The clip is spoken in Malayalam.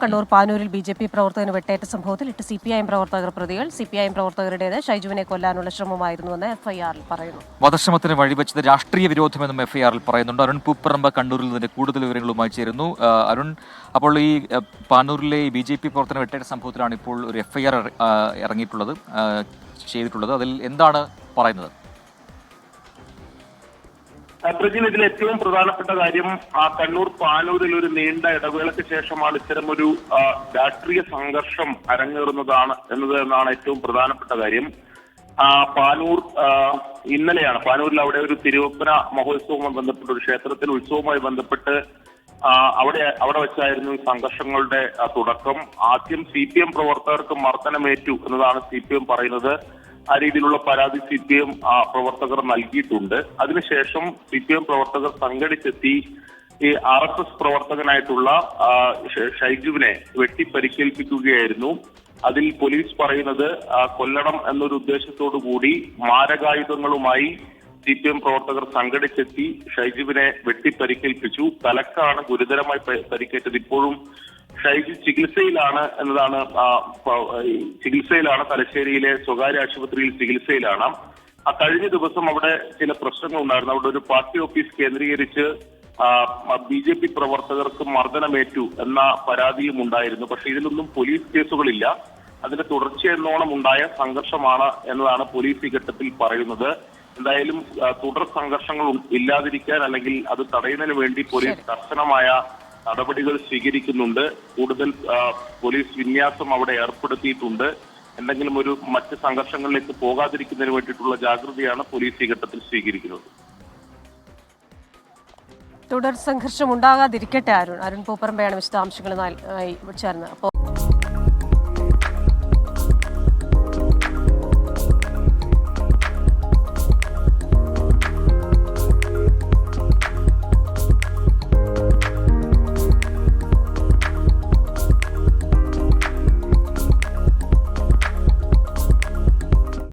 കണ്ണൂർ പാനൂരിൽ ബി ജെ പി പ്രവർത്തകന് വെട്ടേറ്റ സംഭവത്തിൽ എട്ട് സി പി ഐ എം പ്രവർത്തകർ പ്രതികൾ. സി പി ഐ എം പ്രവർത്തകരുടേത് ഷൈജുവിനെ കൊല്ലാനുള്ള ശ്രമമായിരുന്നുവെന്ന് എഫ്ഐആറിൽ പറയുന്നു. വധശ്രമത്തിന് വഴിവെച്ചത് രാഷ്ട്രീയ വിരോധമെന്നും എഫ്ഐആറിൽ പറയുന്നുണ്ട്. അരുൺ പൂപ്പറമ്പ കണ്ണൂരിൽ നിന്ന് കൂടുതൽ വിവരങ്ങളുമായി ചേരുന്നു. അരുൺ അപ്പോൾ ഈ പാനൂരിലെ ബി ജെ പി പ്രവർത്തന വെട്ടേറ്റ സംഭവത്തിലാണ് ഇപ്പോൾ ഒരു എഫ്ഐആർ ഇറങ്ങിയിട്ടുള്ളത് ചെയ്തിട്ടുള്ളത്. അതിൽ എന്താണ് പറയുന്നത്? പ്രജിൻ ഇതിൽ ഏറ്റവും പ്രധാനപ്പെട്ട കാര്യം ആ കണ്ണൂർ പാനൂരിൽ ഒരു നീണ്ട ഇടവേളയ്ക്ക് ശേഷമാണ് ഇത്തരമൊരു രാഷ്ട്രീയ സംഘർഷം അരങ്ങേറുന്നതാണ് എന്നത് എന്നാണ് ഏറ്റവും പ്രധാനപ്പെട്ട കാര്യം. പാനൂർ ഇന്നലെയാണ് പാനൂരിൽ അവിടെ ഒരു തിരുവപ്പന മഹോത്സവവുമായി ബന്ധപ്പെട്ട് ഒരു ക്ഷേത്രത്തിൽ ഉത്സവവുമായി ബന്ധപ്പെട്ട് അവിടെ അവിടെ വെച്ചായിരുന്നു സംഘർഷങ്ങളുടെ തുടക്കം. ആദ്യം സി പി എം പ്രവർത്തകർക്ക് മർദ്ദനമേറ്റു എന്നതാണ് സി പി എം പറയുന്നത്. ആ രീതിയിലുള്ള പരാതി സി പി എം പ്രവർത്തകർ നൽകിയിട്ടുണ്ട്. അതിനുശേഷം സി പി എം പ്രവർത്തകർ സംഘടിച്ചെത്തി ഈ ആർ എസ് എസ് പ്രവർത്തകനായിട്ടുള്ള ഷൈജുവിനെ വെട്ടിപ്പരിക്കേൽപ്പിക്കുകയായിരുന്നു. അതിൽ പോലീസ് പറയുന്നത് കൊല്ലണം എന്നൊരു ഉദ്ദേശത്തോടു കൂടി മാരകായുധങ്ങളുമായി സി പി എം പ്രവർത്തകർ സംഘടിച്ചെത്തി ഷൈജുവിനെ വെട്ടിപ്പരിക്കേൽപ്പിച്ചു. തലക്കാണ് ഗുരുതരമായി പരിക്കേറ്റത്. ഇപ്പോഴും ഷൈജു ചികിത്സയിലാണ് എന്നതാണ് ചികിത്സയിലാണ് തലശ്ശേരിയിലെ സ്വകാര്യ ആശുപത്രിയിൽ ചികിത്സയിലാണ്. ആ കഴിഞ്ഞ ദിവസം അവിടെ ചില പ്രശ്നങ്ങൾ ഉണ്ടായിരുന്നു. അവിടെ ഒരു പാർട്ടി ഓഫീസ് കേന്ദ്രീകരിച്ച് ബി ജെ പി പ്രവർത്തകർക്ക് മർദ്ദനമേറ്റു എന്ന പരാതിയും ഉണ്ടായിരുന്നു. പക്ഷെ ഇതിലൊന്നും പോലീസ് കേസുകളില്ല. അതിന്റെ തുടർച്ചയെന്നോണം ഉണ്ടായ സംഘർഷമാണ് എന്നതാണ് പോലീസ് ഈ ഘട്ടത്തിൽ പറയുന്നത്. എന്തായാലും തുടർ സംഘർഷങ്ങൾ ഇല്ലാതിരിക്കാൻ അല്ലെങ്കിൽ അത് തടയുന്നതിന് വേണ്ടി പോലീസ് കർശനമായ നടപടികൾ സ്വീകരിക്കുന്നുണ്ട്. കൂടുതൽ പോലീസ് വിന്യാസം അവിടെ ഏർപ്പെടുത്തിയിട്ടുണ്ട്. എന്തെങ്കിലും ഒരു മറ്റ് സംഘർഷങ്ങളിലേക്ക് പോകാതിരിക്കുന്നതിന് വേണ്ടിയിട്ടുള്ള ജാഗ്രതയാണ് പോലീസ് ഈ ഘട്ടത്തിൽ സ്വീകരിക്കുന്നത്. തുടർ സംഘർഷം ഉണ്ടാകാതിരിക്കട്ടെ അരുൺ. അരുൺ പൂപ്പറമ്പയാണ് വിശദാംശങ്ങൾ ചേർന്ന് അപ്പോൾ